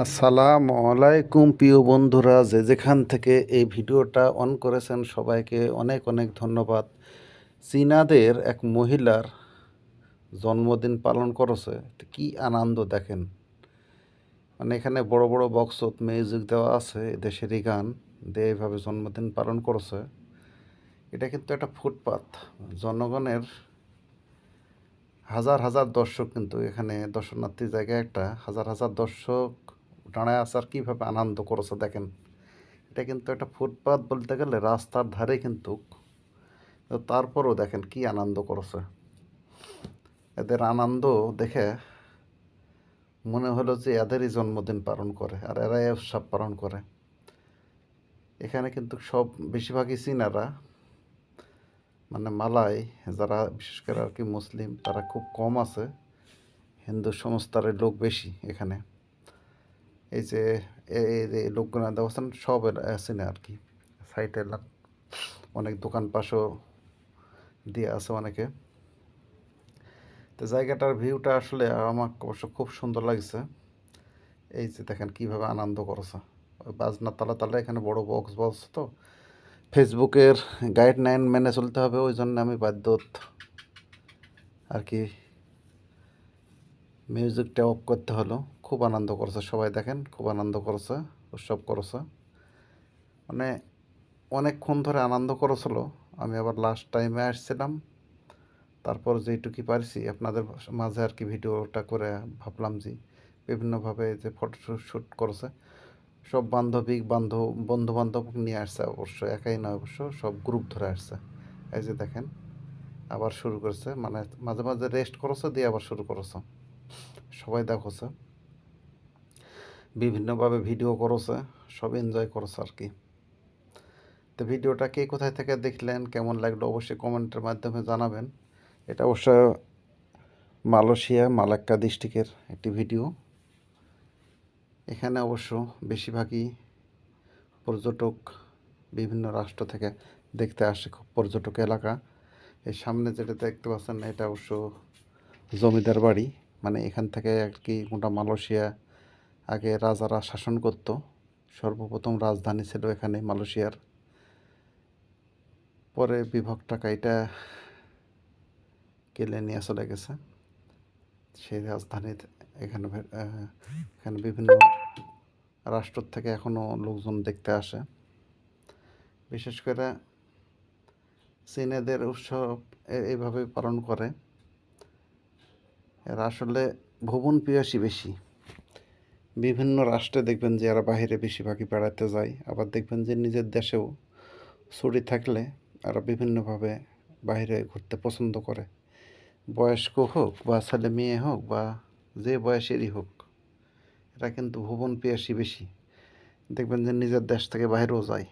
আসসালামু আলাইকুম, প্রিয় বন্ধুরা। যে যেখান থেকে এই ভিডিওটা অন করেছেন, সবাইকে অনেক অনেক ধন্যবাদ। চীনাদের এক মহিলার জন্মদিন পালন করেছে। কি আনন্দ, দেখেন। মানে এখানে বড় বড় বক্সত মিউজিক দেওয়া আছে, দেশেরই গান দিয়ে এইভাবে জন্মদিন পালন করেছে। এটা কিন্তু একটা ফুটপাথ জনগণের হাজার হাজার দর্শক কিন্তু এখানে দর্শনার্থী জায়গায় একটা হাজার হাজার দর্শক দাঁড়ায় আসার কীভাবে আনন্দ করেছে দেখেন। এটা কিন্তু একটা ফুটপাত বলতে গেলে রাস্তার ধারে কিন্তু। তারপরও দেখেন কি আনন্দ করেছে। এদের আনন্দ দেখে মনে হলো যে এদেরই জন্মদিন পালন করে আর এরাই উৎসব পালন করে। এখানে কিন্তু সব বেশিরভাগই চীনারা মানে মালাই, যারা বিশেষ করে আর কি মুসলিম, তারা খুব কম আছে। হিন্দু সংস্থারের লোক বেশি এখানে। এই যে এ- এই যে লোকগুলো দেখছেন সব আছে না আর কি সাইডে অনেক দোকান পাশও দিয়ে আছে অনেকে। তো জায়গাটার ভিউটা আসলে আমার অবশ্য খুব সুন্দর লাগছে। এই যে দেখেন কীভাবে আনন্দ করেছে। ওই বাজনা তালা তালা এখানে বড় বক্স বক্স তো। ফেসবুকের গাইডলাইন মেনে চলতে হবে, ওই জন্য আমি বাধ্য আর কি মিউজিকটা অফ করতে হলো। খুব আনন্দ করছে, সবাই দেখেন খুব আনন্দ করেছে, উৎসব করেছে। মানে অনেকক্ষণ ধরে আনন্দ করেছিল, আমি আবার লাস্ট টাইমে আসছিলাম। তারপর যেটুকু পারছি, আপনাদের মাঝে আর কি ভিডিওটা করে ভাবলাম যে বিভিন্নভাবে যে ফটো শ্যুট করেছে। সব বান্ধবী, বান্ধব বন্ধু বান্ধব নিয়ে আসছে অবশ্য, একাই নয় অবশ্য, সব গ্রুপ ধরে আসছে। এই যে দেখেন, আবার শুরু করেছে মানে মাঝে মাঝে রেস্ট করেছে, দিয়ে আবার শুরু করেছে। সবাই দেখছে। বিভিন্নভাবে ভিডিও করেছে, সব এনজয় করেছে আর কি। তো ভিডিওটা কে কোথায় থেকে দেখলেন, কেমন লাগল অবশ্যই কমেন্টের মাধ্যমে জানাবেন। এটা অবশ্য মালয়েশিয়া, মালাক্কা ডিস্ট্রিক্টের একটি ভিডিও। এখানে অবশ্য বেশিরভাগই পর্যটক বিভিন্ন রাষ্ট্র থেকে দেখতে আসে, খুব পর্যটক এলাকা। এই সামনে যেটা দেখতে পাচ্ছেন, এটা অবশ্য জমিদার বাড়ি। মানে এখান থেকে আর কি গোটা মালয়েশিয়া আগে রাজারা শাসন করত। সর্বপ্রথম রাজধানী ছিল এখানে মালয়েশিয়ার। পরে বিভক্ত কাইটা কেলে নিয়ে চলে গেছে। সেই রাজধানীর এখানে এখানে বিভিন্ন রাষ্ট্র থেকে এখনও লোকজন দেখতে আসে। বিশেষ করে চীনেদের উৎসব এইভাবে পালন করে। এরা আসলে ভ্রমণ পিয়াসী বেশি। বিভিন্ন রাষ্ট্রে দেখবেন যে এরা বাইরে বেশিরভাগই বেড়াতে যায়। আবার দেখবেন যে নিজের দেশেও ছুটি থাকলে এরা বিভিন্নভাবে বাহিরে ঘুরতে পছন্দ করে। বয়স্ক হোক বা ছেলে মেয়ে হোক বা যে বয়সেরই হোক, এরা কিন্তু ভুবন পিয়াসী বেশি। দেখবেন যে নিজের দেশ থেকে বাইরেও যায়।